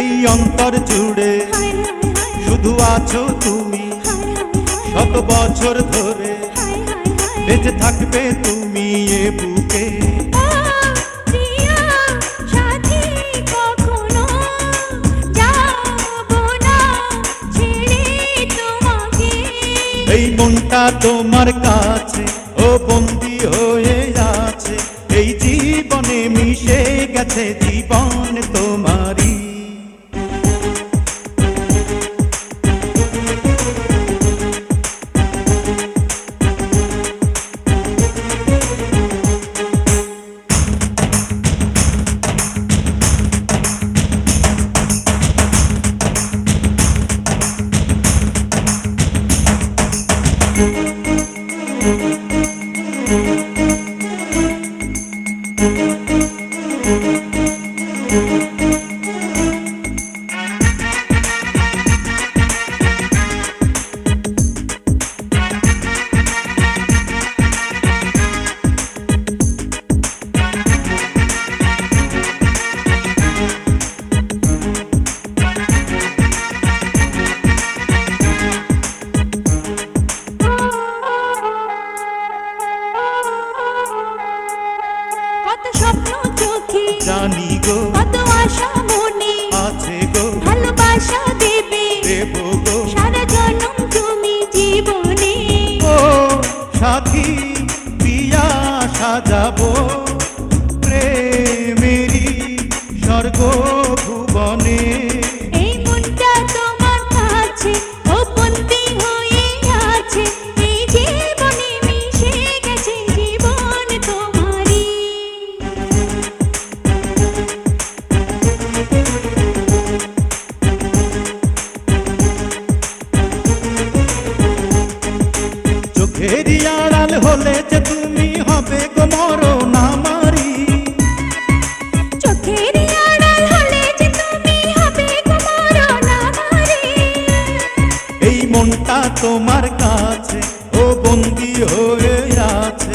অন্তর জুড়ে শুধু আছো তুমি। শত বছর ধরে বেঁচে থাকবে তুমি এ বুকে। এই মনটা তোমার কাছে, ও বন্দি হয়ে আছে। এই জীবনে মিশে গেছে জীবন তোমারই। কত জানি গো। কত আশা মনে আছে গো। ভালোবাসা দেবে দেব গো। সারা জনম তুমি জীবনে। ও সাথী পিয়া সাজাবো। প্রেমেরি স্বর্গ ভুবনে হলে যে তুমি হবে গো মরণ আমারি চোখের আড়াল হলে যে তুমি হবে গো মরণ আমারি এই মনটা তোমার কাছে ও বন্দি হয়ে আছে।